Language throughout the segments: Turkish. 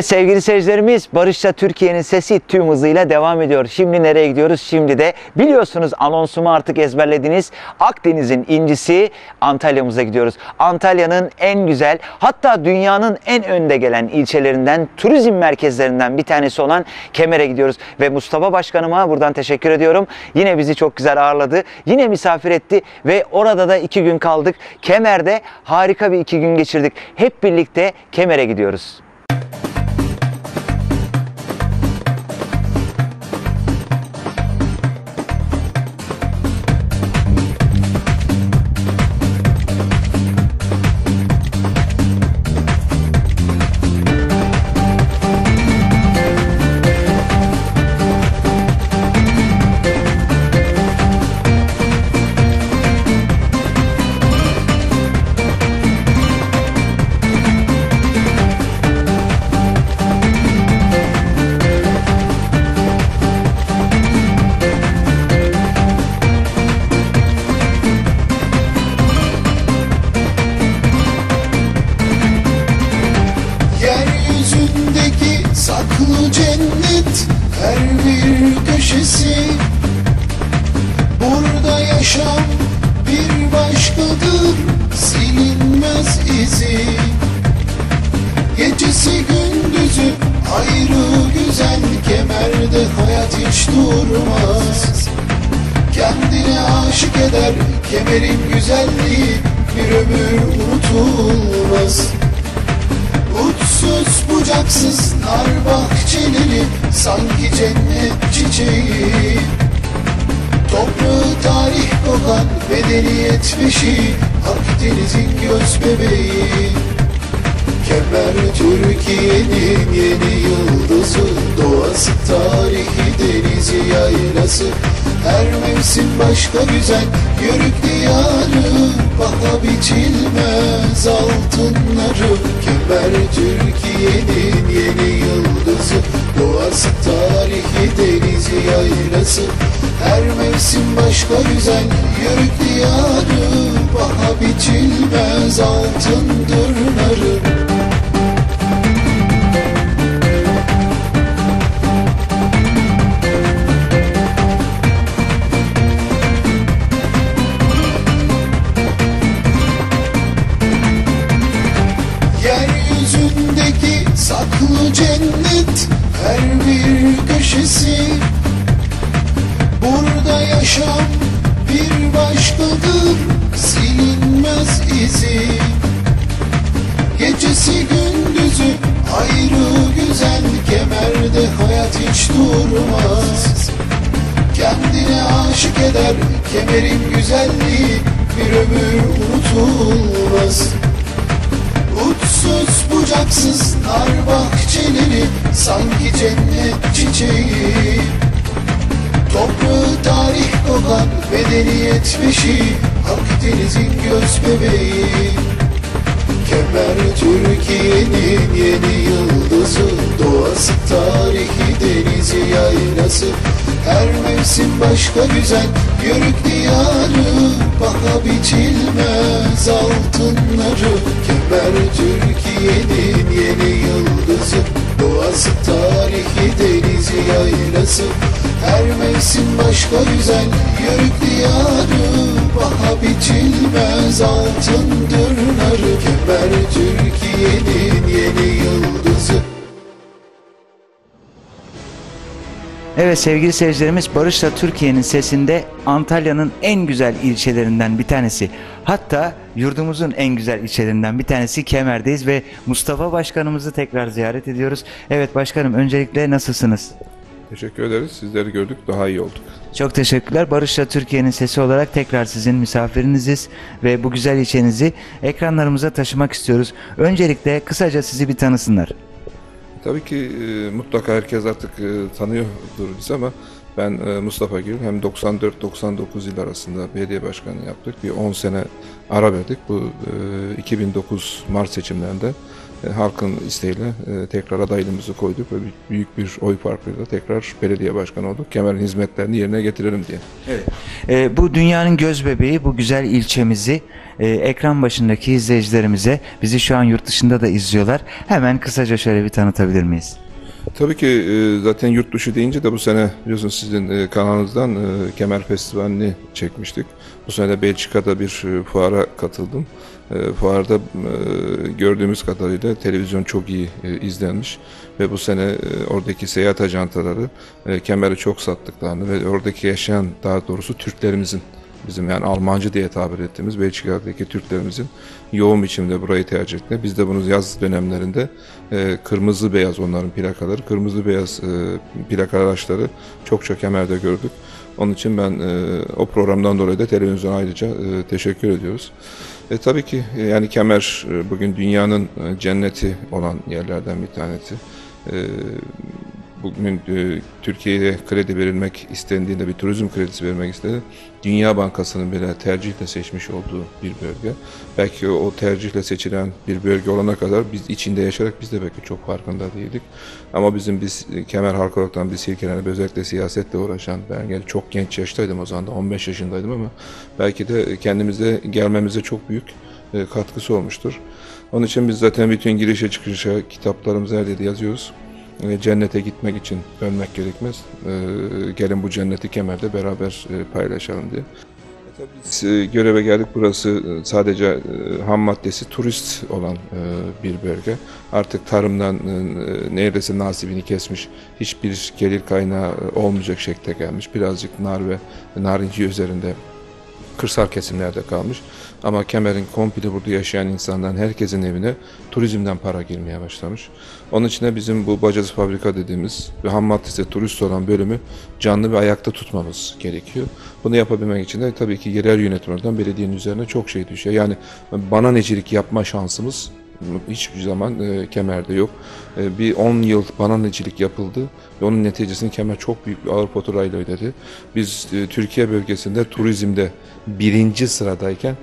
Evet sevgili seyircilerimiz Barış'ta Türkiye'nin sesi tüm hızıyla devam ediyor. Şimdi nereye gidiyoruz? Şimdi de biliyorsunuz anonsumu artık ezberlediniz. Akdeniz'in incisi Antalya'mıza gidiyoruz. Antalya'nın en güzel hatta dünyanın en önde gelen ilçelerinden turizm merkezlerinden bir tanesi olan Kemer'e gidiyoruz. Ve Mustafa Başkanıma buradan teşekkür ediyorum. Yine bizi çok güzel ağırladı. Yine misafir etti ve orada da iki gün kaldık. Kemer'de harika bir iki gün geçirdik. Hep birlikte Kemer'e gidiyoruz. Durmaz. Kendine aşık eder kemerin güzelliği bir ömür unutulmaz. Uçsuz bucaksız nar bahçeleri sanki cennet çiçeği. Toprağı tarih kokan medeniyet beşiği Akdeniz'in göz bebeği Kemer Türkiye'nin yeni yıldızı. Doğası tarihi denizi yaylası. Her mevsim başka güzel Yörük diyarı. Paha biçilmez altınları. Kemer Türkiye'nin yeni yıldızı. Doğası tarihi denizi yaylası. Her mevsim başka güzel Yörük diyarı. Paha biçilmez altındır narı eder kemerin güzelliği bir ömür unutulmaz. Uçsuz bucaksız nar bahçeleri sanki cennet çiçeği. Toprağı tarih kokan medeniyet beşiği Akdeniz'in göz bebeği. Kemer Türkiye'nin yeni yıldızı Doğası tarihi denizi yaylası Her mevsim başka güzel Yörük diyarı Paha biçilmez altınları. Kemer Türkiye'nin yeni yıldızı Doğası tarihi denizi yaylası. Her mevsim başka güzel Yörük diyarı Paha biçilmez altındır narı Evet sevgili seyircilerimiz Barış'la Türkiye'nin sesinde Antalya'nın en güzel ilçelerinden bir tanesi. Hatta yurdumuzun en güzel ilçelerinden bir tanesi Kemer'deyiz ve Mustafa Başkanımızı tekrar ziyaret ediyoruz. Evet başkanım öncelikle nasılsınız? Teşekkür ederiz. Sizleri gördük, daha iyi olduk. Çok teşekkürler. Barış'la Türkiye'nin sesi olarak tekrar sizin misafiriniziz ve bu güzel ilçenizi ekranlarımıza taşımak istiyoruz. Öncelikle kısaca sizi bir tanısınlar. Tabii ki e, mutlaka herkes artık e, tanıyordur bizi ama Ben e, Mustafa Gül hem 94-99 yıl arasında belediye başkanı yaptık. Bir 10 sene ara verdik. Bu e, 2009 Mart seçimlerinde halkın isteğiyle e, tekrar adaylığımızı koyduk ve büyük bir oy farkıyla tekrar belediye başkanı olduk. Kemer'in hizmetlerini yerine getirelim diye. Ee, bu dünyanın göz bebeği, bu güzel ilçemizi e, ekran başındaki izleyicilerimize, bizi şu an yurt dışında da izliyorlar. Hemen kısaca şöyle bir tanıtabilir miyiz? Tabii ki e, zaten yurt dışı deyince de bu sene biliyorsunuz sizin e, kanalınızdan e, Kemer Festivali'ni çekmiştik. Bu sene de Belçika'da bir fuara katıldım. Fuarda gördüğümüz kadarıyla televizyon çok iyi izlenmiş ve bu sene oradaki seyahat ajantaları Kemer'i çok sattıklarını ve oradaki yaşayan daha doğrusu Türklerimizin bizim yani Almancı diye tabir ettiğimiz Belçika'daki Türklerimizin yoğun biçimde burayı tercih ettiğini. Biz de bunu yaz dönemlerinde e, kırmızı beyaz onların plakaları, kırmızı beyaz e, plaka araçları çok çok Kemer'de gördük. Onun için ben e, o programdan dolayı da televizyona ayrıca e, teşekkür ediyoruz. E, tabii ki e, yani Kemer e, bugün dünyanın e, cenneti olan yerlerden bir tanesi. E, bugün e, Türkiye'ye kredi verilmek istendiğinde bir turizm kredisi vermek istedi. Dünya Bankası'nın bile tercihle seçmiş olduğu bir bölge. Belki o tercihle seçilen bir bölge olana kadar biz içinde yaşarak biz de belki çok farkında değildik. Ama bizim biz Kemer olarak biz silkelenip özellikle siyasetle uğraşan ben gel çok genç yaştaydım o zaman da 15 yaşındaydım ama belki de kendimize gelmemize çok büyük e, katkısı olmuştur. Onun için biz zaten bütün girişe çıkışa kitaplarımızı her yerde yazıyoruz. E, Cennete gitmek için ölmek gerekmez. E, Gelin bu cenneti kemerde beraber e, paylaşalım diye. E, Tabii biz e, göreve geldik. Burası sadece ham maddesi turist olan bir bölge. Artık tarımdan neredeyse nasibini kesmiş, hiçbir gelir kaynağı olmayacak şekilde gelmiş. Birazcık nar ve narinci üzerinde kırsal kesimlerde kalmış. Ama Kemer'in komple burada yaşayan insanların herkesin evine turizmden para girmeye başlamış. Onun için de bizim bu bacası fabrika dediğimiz ve ham maddesi turist olan bölümü canlı ve ayakta tutmamız gerekiyor. Bunu yapabilmek için de tabii ki yerel yönetimlerden belediyenin üzerine çok şey düşüyor. Yani bana necilik yapma şansımız hiçbir zaman e, Kemer'de yok. E, bir 10 yıl bananecilik yapıldı ve onun neticesini Kemer çok büyük bir ağır faturayla ödedi. Biz e, Türkiye bölgesinde turizmde birinci sıradayken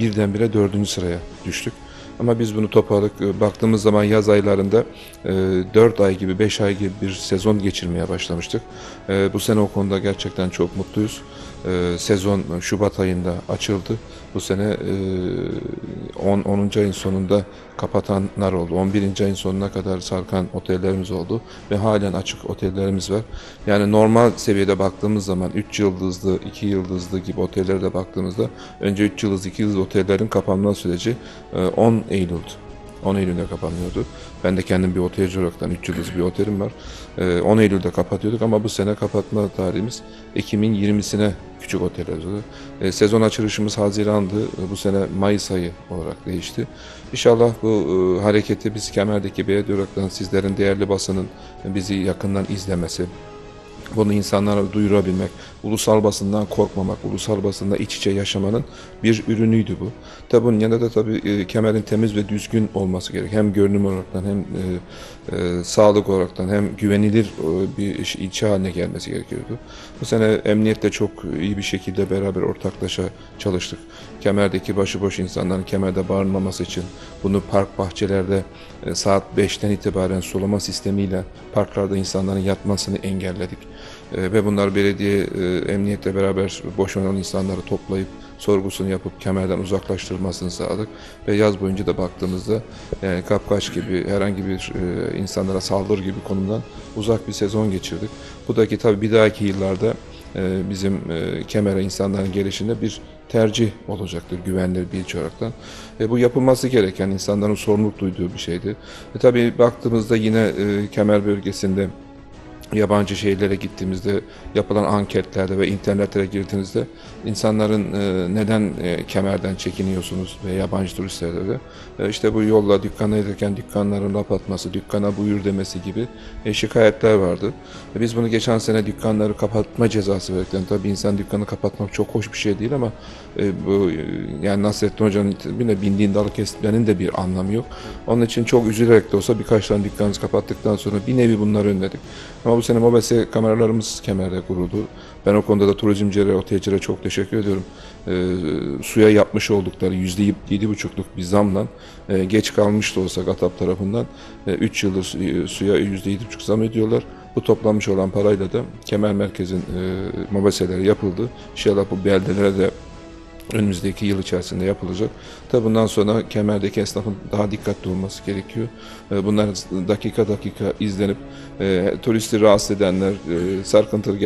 birdenbire dördüncü sıraya düştük. Ama biz bunu toparladık. E, Baktığımız zaman yaz aylarında e, 4 ay gibi 5 ay gibi bir sezon geçirmeye başlamıştık. E, bu sene o konuda gerçekten çok mutluyuz. E, sezon Şubat ayında açıldı. Bu sene e, 10. 10. ayın sonunda kapatanlar oldu. 11. ayın sonuna kadar sarkan otellerimiz oldu ve halen açık otellerimiz var. Yani normal seviyede baktığımız zaman 3 yıldızlı, 2 yıldızlı gibi otellere de baktığımızda önce 3 yıldızlı, 2 yıldızlı otellerin kapanma süreci e, 10 Eylül'dü. 10 Eylül'de kapanıyordu. Ben de kendim bir otelci olaraktan 3 yıldız bir otelim var. Ee, 10 Eylül'de kapatıyorduk ama bu sene kapatma tarihimiz Ekim'in 20'sine küçük otel yazıldı. Ee, sezon açılışımız Haziran'dı. Ee, Bu sene Mayıs ayı olarak değişti. İnşallah bu e, hareketi biz Kemer'deki belediye olaraktan sizlerin değerli basının bizi yakından izlemesi, bunu insanlara duyurabilmek, ulusal basından korkmamak, ulusal basında iç içe yaşamanın bir ürünüydü bu. Tabi bunun yanında da tabii e, kemerin temiz ve düzgün olması gerek. Hem görünüm olaraktan hem e, e, sağlık olaraktan hem güvenilir e, bir ilçe haline gelmesi gerekiyordu. Bu sene emniyetle çok iyi bir şekilde beraber ortaklaşa çalıştık. Kemerdeki başıboş insanların kemerde barınmaması için bunu park bahçelerde e, saat 5'ten itibaren sulama sistemiyle parklarda insanların yatmasını engelledik. E, Ve bunlar belediye e, emniyetle beraber boşanan insanları toplayıp sorgusunu yapıp kemerden uzaklaştırmasını sağladık. Ve yaz boyunca da baktığımızda yani kapkaç gibi herhangi bir e, insanlara saldırı gibi konumdan uzak bir sezon geçirdik. Bu da ki tabii bir dahaki yıllarda e, bizim e, kemere insanların gelişinde bir tercih olacaktır güvenilir bir ilçe olaraktan. E, bu yapılması gereken insanların sorumluluk duyduğu bir şeydi. E, tabii baktığımızda yine e, kemer bölgesinde yabancı şehirlere gittiğimizde yapılan anketlerde ve internetlere girdiğinizde insanların e, neden e, kemerden çekiniyorsunuz ve yabancı turistlerde de e, işte bu yolla dükkana giderken dükkanların laf atması, dükkana buyur demesi gibi şikayetler vardı. Biz bunu geçen sene dükkanları kapatma cezası verdikten tabii insan dükkanı kapatmak çok hoş bir şey değil ama bu yani Nasrettin Hoca'nın bile bindiğin dalı kesmenin de bir anlamı yok. Onun için çok üzülerek de olsa birkaç tane dükkanımızı kapattıktan sonra bir nevi bunları önledik. Ama Bu sene mobese kameralarımız kemerde kuruldu. Ben o konuda da turizmcilere, otelcilere çok teşekkür ediyorum. Ee, suya yapmış oldukları %7,5'luk bir zamla e, geç kalmış da olsak ATAP tarafından 3 yıldır e, suya %7,5 zam ediyorlar. Bu toplanmış olan parayla da Kemer Merkez'in e, mobeseleri yapıldı. İnşallah bu beldelere de önümüzdeki yıl içerisinde yapılacak. Tabi bundan sonra kemerdeki esnafın daha dikkatli olması gerekiyor. E, Bunlar dakika dakika izlenip e, turisti rahatsız edenler, e, sarkıntılık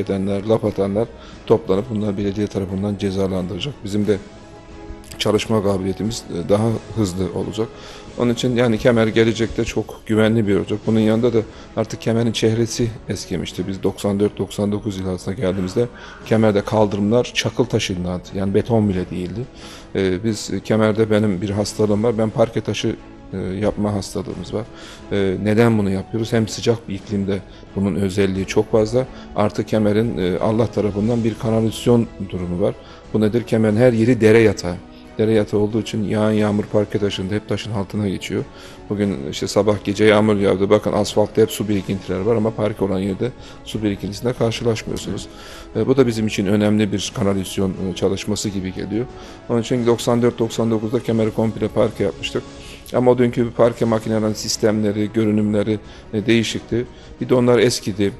laf atanlar toplanıp bunlar belediye tarafından cezalandıracak. Bizim de çalışma kabiliyetimiz e, daha hızlı olacak. Onun için yani kemer gelecekte çok güvenli bir olacak. Bunun yanında da artık kemerin çehresi eskimişti. Biz 94-99 yıl geldiğimizde kemerde kaldırımlar çakıl taşınlardı. Yani beton bile değildi. E, Biz kemerde benim bir hastalığım var. Ben parke taşı e, yapma hastalığımız var. Neden bunu yapıyoruz? Hem sıcak bir iklimde bunun özelliği çok fazla. Artı kemerin Allah tarafından bir kanalizasyon durumu var. Bu nedir? Kemerin her yeri dere yatağı. Dere yatağı olduğu için yağan yağmur parke taşında hep taşın altına geçiyor. Bugün işte sabah gece yağmur yağdı. Bakın asfaltta hep su birikintileri var ama parke olan yerde su birikintisinde karşılaşmıyorsunuz. E, bu da bizim için önemli bir kanalizasyon e, çalışması gibi geliyor. Onun için 94-99'da kemeri komple parke yapmıştık. Ama o dünkü parke makinelerinin sistemleri, görünümleri e, değişikti. Bir de onlar eskidi.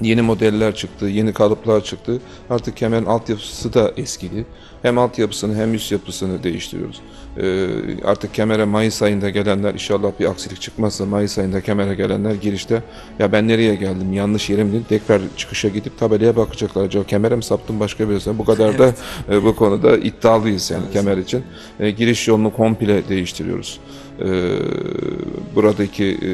Yeni modeller çıktı, yeni kalıplar çıktı. Artık kemerin altyapısı da eskidi. Hem altyapısını hem üst yapısını değiştiriyoruz. Ee, artık kemere Mayıs ayında gelenler inşallah bir aksilik çıkmazsa Mayıs ayında kemere gelenler girişte ya ben nereye geldim yanlış yerim değil tekrar çıkışa gidip tabelaya bakacaklar. Acaba kemere mi saptım başka birisine? Bu kadar da e, bu konuda iddialıyız yani kemer için. E, giriş yolunu komple değiştiriyoruz. E, buradaki e,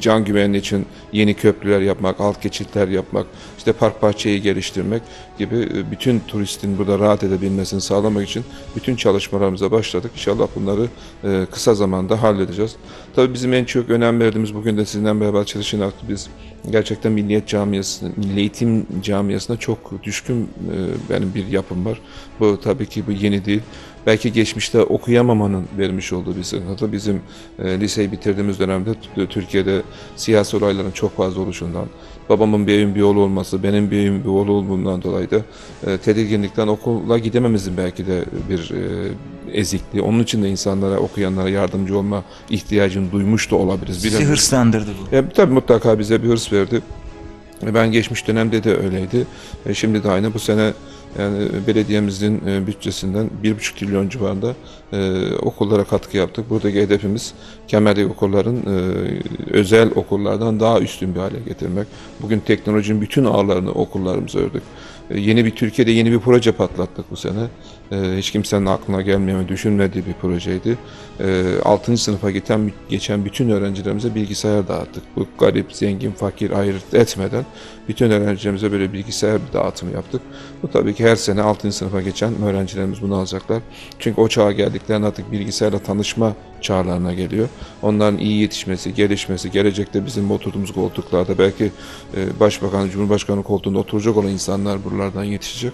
can güvenliği için yeni köprüler yapmak, alt geçitler yapmak, işte park bahçeyi geliştirmek gibi e, bütün turistin burada rahat edebilmesini sağlamak için bütün çalışmalarımıza başladık. İnşallah bunları e, kısa zamanda halledeceğiz. Tabii bizim en çok önem verdiğimiz bugün de sizinle beraber çalışarak biz gerçekten Milliyet Camiası, Milli Eğitim Camiası'na çok düşkün e, benim bir yapım var. Bu tabii ki bu yeni değil. Belki geçmişte okuyamamanın vermiş olduğu bir sıkıntı. Bizim liseyi bitirdiğimiz dönemde Türkiye'de siyasi olayların çok fazla oluşundan, babamın bir evin bir oğlu olması, benim bir evin bir oğlu olduğundan dolayı da e, tedirginlikten okula gidememizin belki de bir e, ezikliği. Onun için de insanlara, okuyanlara yardımcı olma ihtiyacını duymuş da olabiliriz. Sizi Bilemiyorum. hırslandırdı bu. E, tabii mutlaka bize bir hırs verdi. E, Ben geçmiş dönemde de öyleydi. E, şimdi de aynı bu sene yani belediyemizin e, bütçesinden 1,5 trilyon civarında e, okullara katkı yaptık. Buradaki hedefimiz Kemer'deki okulların e, özel okullardan daha üstün bir hale getirmek. Bugün teknolojinin bütün ağlarını okullarımıza ördük. E, yeni bir Türkiye'de yeni bir proje patlattık bu sene. E, hiç kimsenin aklına gelmeyen ve düşünmediği bir projeydi. E, 6. sınıfa geçen, geçen bütün öğrencilerimize bilgisayar dağıttık. Bu garip, zengin, fakir ayırt etmeden bütün öğrencilerimize böyle bilgisayar bir dağıtım yaptık. Bu tabii ki her sene 6. sınıfa geçen öğrencilerimiz bunu alacaklar. Çünkü o çağa geldiklerinde artık bilgisayarla tanışma çağlarına geliyor. Onların iyi yetişmesi, gelişmesi, gelecekte bizim oturduğumuz koltuklarda belki e, Başbakan, Cumhurbaşkanı koltuğunda oturacak olan insanlar buralardan yetişecek.